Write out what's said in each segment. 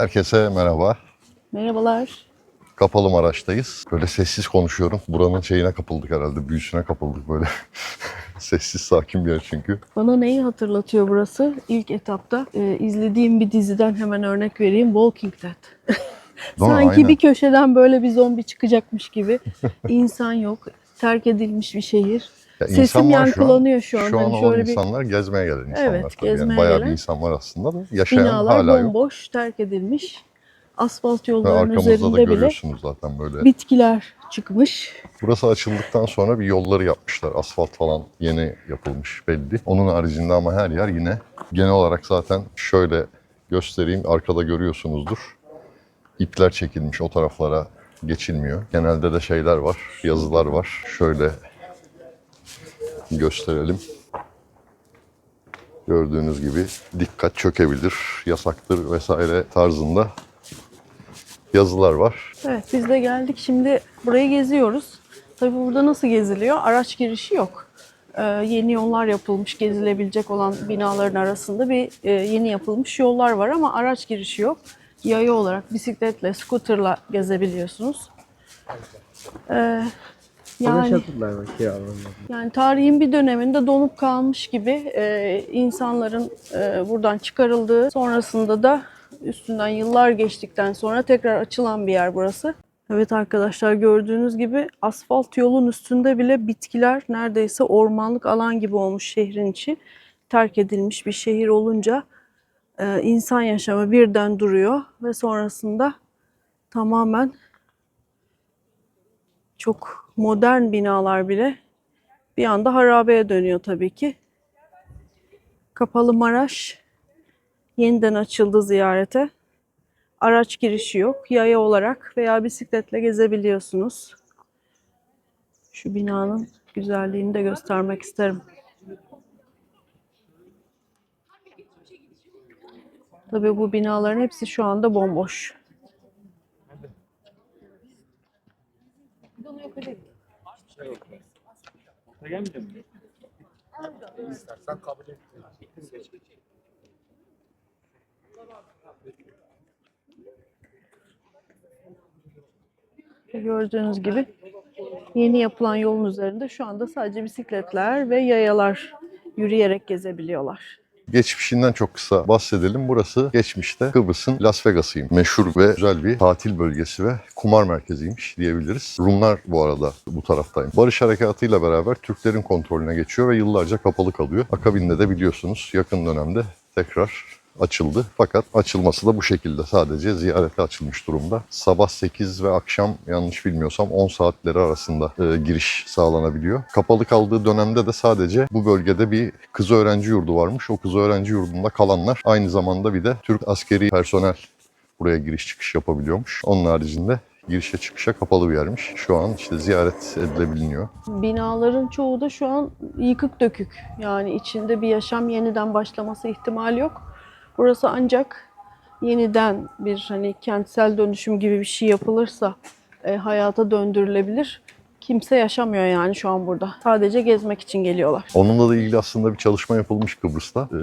Herkese merhaba. Merhabalar. Kapalı Maraş'tayız. Böyle sessiz konuşuyorum. Buranın şeyine kapıldık herhalde. Büyüsüne kapıldık böyle. sessiz sakin bir yer çünkü. Bana neyi hatırlatıyor burası? İlk etapta e, izlediğim bir diziden hemen örnek vereyim. Walking Dead. Sanki aynen. bir köşeden böyle bir zombi çıkacakmış gibi. İnsan yok. Terk edilmiş bir şehir. Ya Sesim şu an. yankılanıyor şu an. Şu an Hani o şöyle bir insanlar gezmeye gelen insanlar. Evet, tabii. Yani gezmeye bayağı gelen. bir insan var aslında da. Yaşayan binalar hala yok. bomboş, terk edilmiş. Asfalt yolların da üzerinde bile zaten böyle. bitkiler çıkmış. Burası açıldıktan sonra bir yolları yapmışlar. Asfalt falan yeni yapılmış belli. Onun haricinde ama her yer yine genel olarak zaten şöyle göstereyim. Arkada görüyorsunuzdur. İpler çekilmiş o taraflara geçilmiyor. Genelde de şeyler var, yazılar var. Şöyle gösterelim. Gördüğünüz gibi dikkat çökebilir, yasaktır vesaire tarzında yazılar var. Evet biz de geldik şimdi burayı geziyoruz. Tabii burada nasıl geziliyor? Araç girişi yok. Ee, yeni yollar yapılmış gezilebilecek olan binaların arasında bir e, yeni yapılmış yollar var ama araç girişi yok. Yaya olarak bisikletle, scooterla gezebiliyorsunuz. Ee, Yani... kiralanıyor. yani tarihin bir döneminde donup kalmış gibi e, insanların e, buradan çıkarıldığı, sonrasında da üstünden yıllar geçtikten sonra tekrar açılan bir yer burası. Evet arkadaşlar gördüğünüz gibi asfalt yolun üstünde bile bitkiler neredeyse ormanlık alan gibi olmuş şehrin içi. Terk edilmiş bir şehir olunca e, insan yaşamı birden duruyor ve sonrasında tamamen çok modern binalar bile bir anda harabeye dönüyor tabii ki. Kapalı Maraş yeniden açıldı ziyarete. Araç girişi yok. Yaya olarak veya bisikletle gezebiliyorsunuz. Şu binanın güzelliğini de göstermek isterim. Tabii bu binaların hepsi şu anda bomboş. Gördüğünüz gibi yeni yapılan yolun üzerinde şu anda sadece bisikletler ve yayalar yürüyerek gezebiliyorlar. Geçmişinden çok kısa bahsedelim. Burası geçmişte Kıbrıs'ın Las Vegas'ıyım. Meşhur ve güzel bir tatil bölgesi ve kumar merkeziymiş diyebiliriz. Rumlar bu arada bu taraftayım. Barış Harekatı'yla beraber Türklerin kontrolüne geçiyor ve yıllarca kapalı kalıyor. Akabinde de biliyorsunuz yakın dönemde tekrar açıldı. Fakat açılması da bu şekilde sadece ziyarete açılmış durumda. Sabah 8 ve akşam yanlış bilmiyorsam 10 saatleri arasında e, giriş sağlanabiliyor. Kapalı kaldığı dönemde de sadece bu bölgede bir kız öğrenci yurdu varmış. O kız öğrenci yurdunda kalanlar aynı zamanda bir de Türk askeri personel buraya giriş çıkış yapabiliyormuş. Onun haricinde girişe çıkışa kapalı bir yermiş. Şu an işte ziyaret edilebiliyor. Binaların çoğu da şu an yıkık dökük. Yani içinde bir yaşam yeniden başlaması ihtimali yok. Burası ancak yeniden bir hani kentsel dönüşüm gibi bir şey yapılırsa e, hayata döndürülebilir. Kimse yaşamıyor yani şu an burada. Sadece gezmek için geliyorlar. Onunla da ilgili aslında bir çalışma yapılmış Kıbrıs'ta. Ee,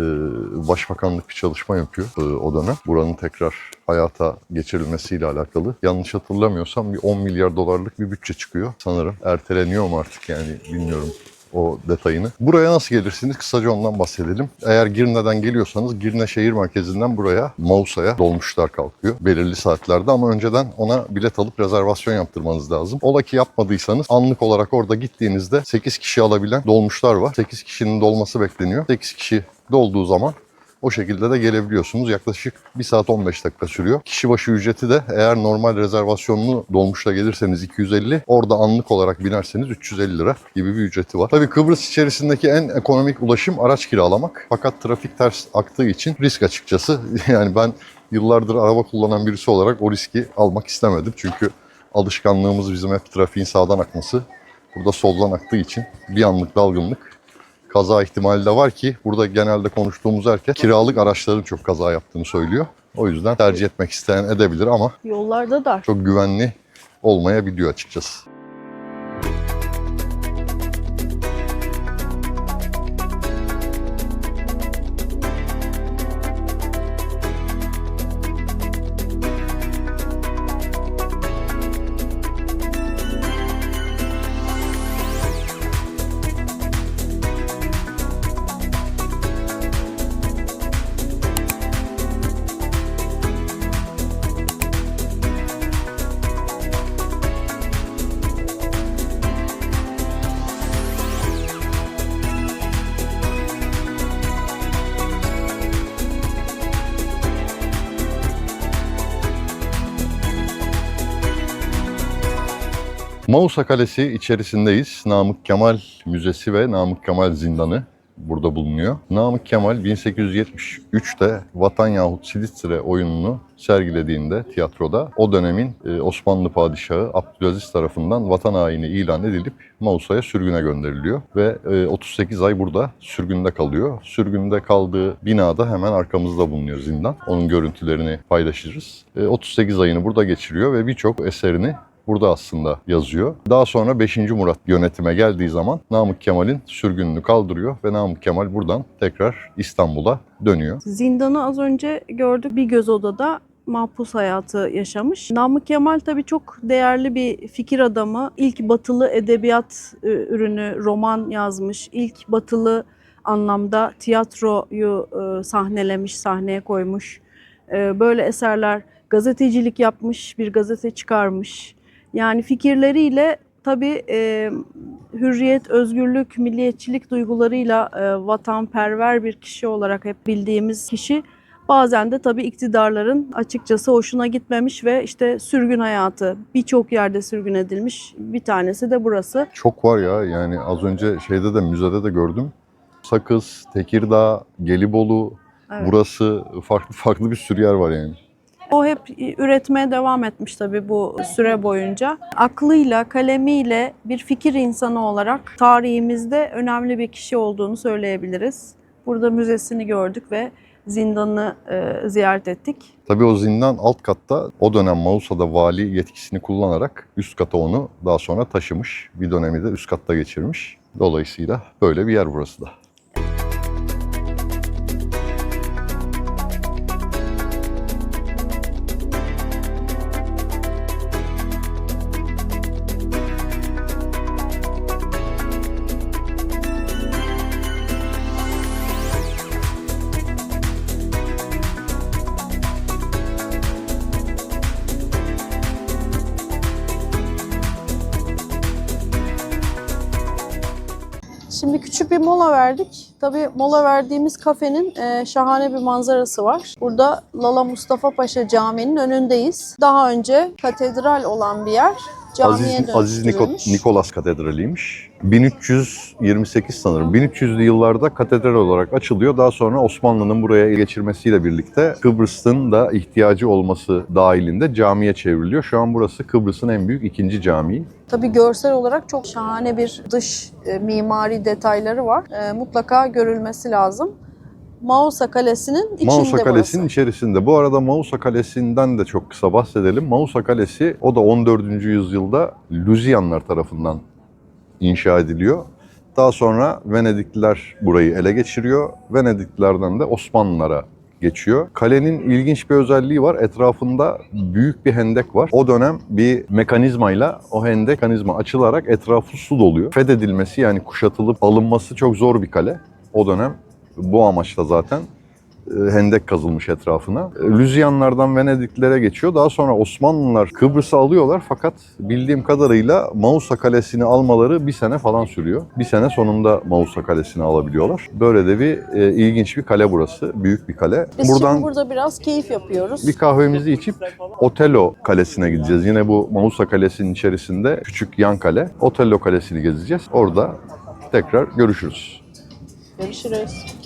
Başbakanlık bir çalışma yapıyor e, o dönem. Buranın tekrar hayata geçirilmesiyle alakalı. Yanlış hatırlamıyorsam bir 10 milyar dolarlık bir bütçe çıkıyor sanırım. Erteleniyor mu artık yani bilmiyorum o detayını. Buraya nasıl gelirsiniz? Kısaca ondan bahsedelim. Eğer Girne'den geliyorsanız Girne şehir merkezinden buraya Mausa'ya dolmuşlar kalkıyor belirli saatlerde ama önceden ona bilet alıp rezervasyon yaptırmanız lazım. Ola ki yapmadıysanız anlık olarak orada gittiğinizde 8 kişi alabilen dolmuşlar var. 8 kişinin dolması bekleniyor. 8 kişi dolduğu zaman o şekilde de gelebiliyorsunuz. Yaklaşık 1 saat 15 dakika sürüyor. Kişi başı ücreti de eğer normal rezervasyonlu dolmuşla gelirseniz 250, orada anlık olarak binerseniz 350 lira gibi bir ücreti var. Tabii Kıbrıs içerisindeki en ekonomik ulaşım araç kiralamak. Fakat trafik ters aktığı için risk açıkçası. Yani ben yıllardır araba kullanan birisi olarak o riski almak istemedim. Çünkü alışkanlığımız bizim hep trafiğin sağdan akması. Burada soldan aktığı için bir anlık dalgınlık kaza ihtimali de var ki burada genelde konuştuğumuz herkes kiralık araçların çok kaza yaptığını söylüyor. O yüzden tercih etmek isteyen edebilir ama Yollarda dar. çok güvenli olmayabiliyor açıkçası. Mausa Kalesi içerisindeyiz. Namık Kemal Müzesi ve Namık Kemal Zindanı burada bulunuyor. Namık Kemal 1873'te Vatan yahut Silistire oyununu sergilediğinde tiyatroda o dönemin e, Osmanlı Padişahı Abdülaziz tarafından vatan haini ilan edilip Mausa'ya sürgüne gönderiliyor ve e, 38 ay burada sürgünde kalıyor. Sürgünde kaldığı binada hemen arkamızda bulunuyor zindan. Onun görüntülerini paylaşırız. E, 38 ayını burada geçiriyor ve birçok eserini burada aslında yazıyor. Daha sonra 5. Murat yönetime geldiği zaman Namık Kemal'in sürgününü kaldırıyor ve Namık Kemal buradan tekrar İstanbul'a dönüyor. Zindanı az önce gördük. Bir göz odada mahpus hayatı yaşamış. Namık Kemal tabii çok değerli bir fikir adamı. İlk batılı edebiyat ürünü roman yazmış. İlk batılı anlamda tiyatroyu sahnelemiş, sahneye koymuş. E, Böyle eserler gazetecilik yapmış, bir gazete çıkarmış. Yani fikirleriyle tabii e, hürriyet, özgürlük, milliyetçilik duygularıyla e, vatanperver bir kişi olarak hep bildiğimiz kişi bazen de tabii iktidarların açıkçası hoşuna gitmemiş ve işte sürgün hayatı birçok yerde sürgün edilmiş. Bir tanesi de burası. Çok var ya yani az önce şeyde de müzede de gördüm. Sakız, Tekirdağ, Gelibolu, Evet. burası farklı farklı bir sürü yer var yani. O hep üretmeye devam etmiş tabii bu süre boyunca. Aklıyla, kalemiyle bir fikir insanı olarak tarihimizde önemli bir kişi olduğunu söyleyebiliriz. Burada müzesini gördük ve zindanını e, ziyaret ettik. Tabii o zindan alt katta o dönem Mausa'da vali yetkisini kullanarak üst kata onu daha sonra taşımış. Bir dönemi de üst katta geçirmiş. Dolayısıyla böyle bir yer burası da. Şimdi küçük bir mola verdik. Tabii mola verdiğimiz kafenin e, şahane bir manzarası var. Burada Lala Mustafa Paşa Camii'nin önündeyiz. Daha önce katedral olan bir yer. Camiye Aziz, Aziz Niko-. Nikolas Katedrali'ymiş. 1328 sanırım. 1300'lü yıllarda katedral olarak açılıyor. Daha sonra Osmanlı'nın buraya geçirmesiyle birlikte Kıbrıs'ın da ihtiyacı olması dahilinde camiye çevriliyor. Şu an burası Kıbrıs'ın en büyük ikinci camii. Tabii görsel olarak çok şahane bir dış e, mimari detayları var. E, mutlaka görülmesi lazım. Mausa Kalesi'nin içinde Mausa Kalesi'nin burası. içerisinde. Bu arada Mausa Kalesi'nden de çok kısa bahsedelim. Mausa Kalesi o da 14. yüzyılda Lüzyanlar tarafından inşa ediliyor. Daha sonra Venedikliler burayı ele geçiriyor. Venediklilerden de Osmanlılara geçiyor. Kalenin ilginç bir özelliği var. Etrafında büyük bir hendek var. O dönem bir mekanizmayla o hendek mekanizma açılarak etrafı su doluyor. Fethedilmesi yani kuşatılıp alınması çok zor bir kale. O dönem bu amaçla zaten e, hendek kazılmış etrafına. E, Lüzyanlardan Venediklilere geçiyor. Daha sonra Osmanlılar Kıbrıs'ı alıyorlar fakat bildiğim kadarıyla Mausa Kalesi'ni almaları bir sene falan sürüyor. Bir sene sonunda Mausa Kalesi'ni alabiliyorlar. Böyle de bir e, ilginç bir kale burası. Büyük bir kale. Biz Buradan şimdi burada biraz keyif yapıyoruz. bir kahvemizi içip Otello Kalesi'ne gideceğiz. Yine bu Mausa Kalesi'nin içerisinde küçük yan kale. Otello Kalesi'ni gezeceğiz. Orada tekrar görüşürüz. Görüşürüz.